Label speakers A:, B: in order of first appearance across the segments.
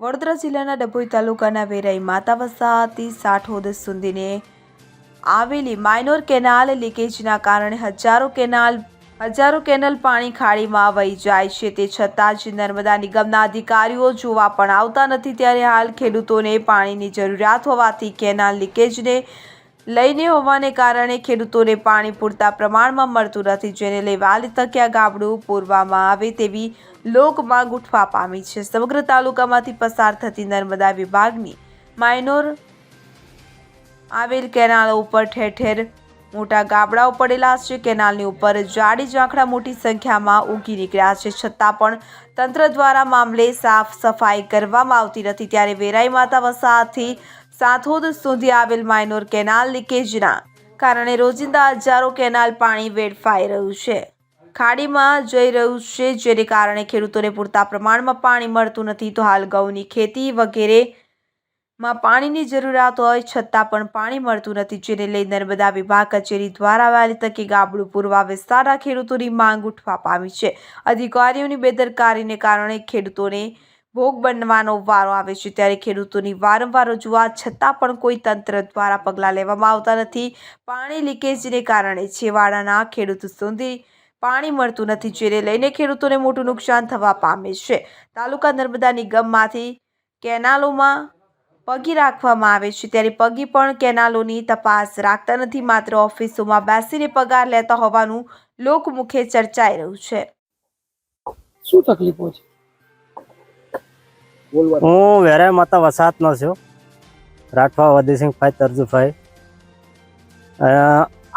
A: વડોદરા જિલ્લાના ડભોઈ તાલુકાના વેરાઈ માતા વસાહતી સાઠોદ સુધીને આવેલી માઇનોર કેનાલ લીકેજના કારણે હજારો કેનાલ, હજારો કેનલ પાણી ખાડીમાં વહી જાય છે. તે છતાં જ નર્મદા નિગમના અધિકારીઓ જોવા પણ આવતા નથી. ત્યારે હાલ ખેડૂતોને પાણીની જરૂરિયાત હોવાથી કેનાલ લીકેજને લઈને હોવાને કારણે ખેડૂતોને પાણી પૂરતા પ્રમાણમાં મળતું નથી, જેને લઈ વાલી ગાબડું પૂરવામાં આવે તેવી લોકમાં ગુઠવા પામી છે. સમગ્ર તાલુકામાંથી પસાર થતી નર્મદા વિભાગની માઇનોર આવેલ કેનાલો ઉપર ઠેર ઠેર મોટા ગાબડાઓ પડેલા છે. કેનાલની ઉપર જાડી ઝાંખડા મોટી સંખ્યામાં ઉગી નીકળ્યા છે. છતાં પણ તંત્ર દ્વારા મામલે સાફ સફાઈ કરવામાં આવતી નથી. ત્યારે વેરાઈ માતા વસાહતથી સાથોદ સુધી આવેલ માઇનોર કેનાલ લીકેજના કારણે રોજિંદા હજારો કેનાલ પાણી વેડફાઈ રહ્યું છે. ખાડીમાં જઈ રહ્યું છે, જેને કારણે ખેડૂતોને પૂરતા પ્રમાણમાં પાણી મળતું નથી. તો હાલ ઘઉંની ખેતી વગેરે માં પાણીની જરૂરિયાત હોય, છતાં પણ પાણી મળતું નથી, જેને લઈ નર્મદા વિભાગ કચેરી દ્વારા વહેલી તકે ગાબડું પૂરવા વિસ્તારના ખેડૂતોની માંગ ઉઠવા પામી છે. અધિકારીઓની બેદરકારીને કારણે ખેડૂતોને ભોગ બનવાનો વારો આવે છે ત્યારે ખેડૂતોની વારંવાર રજૂઆત છતાં પણ કોઈ તંત્ર દ્વારા પગલાં લેવામાં આવતા નથી. પાણી લીકેજને કારણે છેવાડાના ખેડૂત સુધી પાણી મળતું નથી, જેને લઈને ખેડૂતોને મોટું નુકસાન થવા પામે છે. તાલુકા નર્મદા નિગમમાંથી કેનાલોમાં પગી રાખવામાં આવે છે ત્યારે પગી પણ કેનાલોની તપાસ રાખતા નથી, માત્ર ઓફિસોમાં બેસીને પગાર લેતા હોવાનું લોકમુખે ચર્ચાઈ રહ્યું છે.
B: શું તકલીફો છે?
C: હું વેરાય માતા વસાતનો છું. રાઠવા વદીસિંહભાઈ તરજુભાઈ.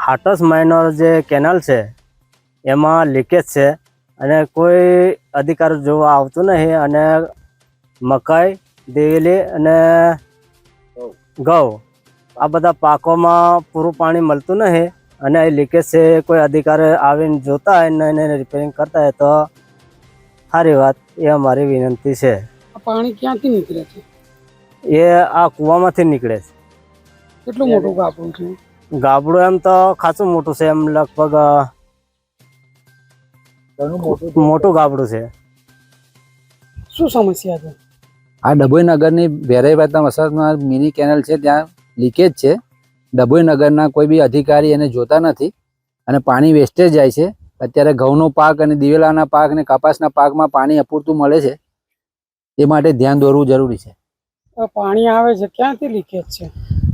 C: હાટસ માઇનોર જે કેનાલ છે એમાં લીકેજ છે અને કોઈ અધિકાર જોવા આવતું નહીં અને મકાઈ દિવેલી અને ઘઉં. આ બધા પાકોમાં પૂરું પાણી મળતું નહીં અને એ લીકેજ છે કોઈ અધિકાર આવીને જોતા હોય ને એને રિપેરિંગ કરતા હોય તો સારી વાત એ અમારી વિનંતી છે.
B: પાણી ક્યાંથી નીકળે છે?
C: એ આ કૂવામાંથી નીકળે છે.
B: કેટલું મોટું ગાબડું છે?
C: ગાબડું એમ તો ખાસું મોટું છે એમ લગભગ મોટું ગાબડું છે.
B: શું સમસ્યા છે?
D: આ ડભોઈ નગરની વેરાઈ વાતના વસાહતમાં મિની કેનલ છે ત્યાં લીકેજ છે. ડભોઈ નગરના કોઈ બી અધિકારી એને જોતા નથી અને પાણી વેસ્ટેજ જાય છે. અત્યારે ઘઉંનો પાક અને દિવેલાના પાક અને કપાસના પાકમાં પાણી અપૂરતું મળે છે. એ માટે ધ્યાન દોરવું જરૂરી છે.
B: પાણી આવે છે ક્યાંથી લીકેજ છે?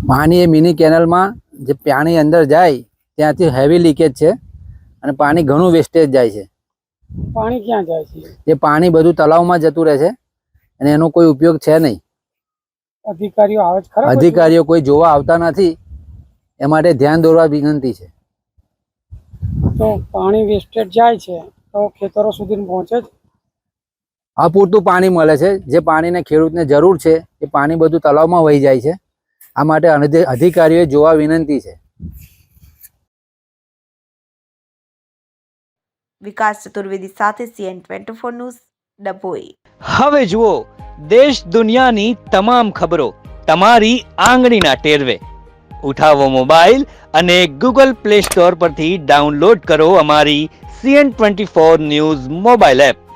D: પાણી એ મિની કેનલમાં જે પાણી અંદર જાય ત્યાંથી હેવી લીકેજ છે અને પાણી ઘણું વેસ્ટેજ જાય છે.
B: પાણી ક્યાં જાય છે?
D: જે પાણી બધું તળાવમાં જતું રહે છે અને એનો કોઈ ઉપયોગ છે નહીં.
B: અધિકારીઓ આવે છે ખરા
D: અધિકારીઓ કોઈ જોવા આવતા નથી એ માટે ધ્યાન દોરવા વિનંતી છે.
B: તો પાણી વેસ્ટેજ જાય છે તો ખેતરો સુધી પહોંચે છે
D: અપૂરતું પાણી મળે છે. જે પાણીને ખેડૂતને જરૂર છે એ પાણી બધું તળાવમાં વહી જાય છે. આ માટે અધિ- અધિકારીઓએ જોવા વિનંતી છે.
A: વિકાસ ચતુર્વેદી સાથે CN twenty four news Dabhoi.
E: હવે જુઓ દેશ દુનિયાની તમામ ખબરો તમારી આંગળીના ટેરવે. ઉઠાવો મોબાઈલ અને ગૂગલ પ્લે સ્ટોર પરથી ડાઉનલોડ કરો અમારી CN twenty four news mobile app.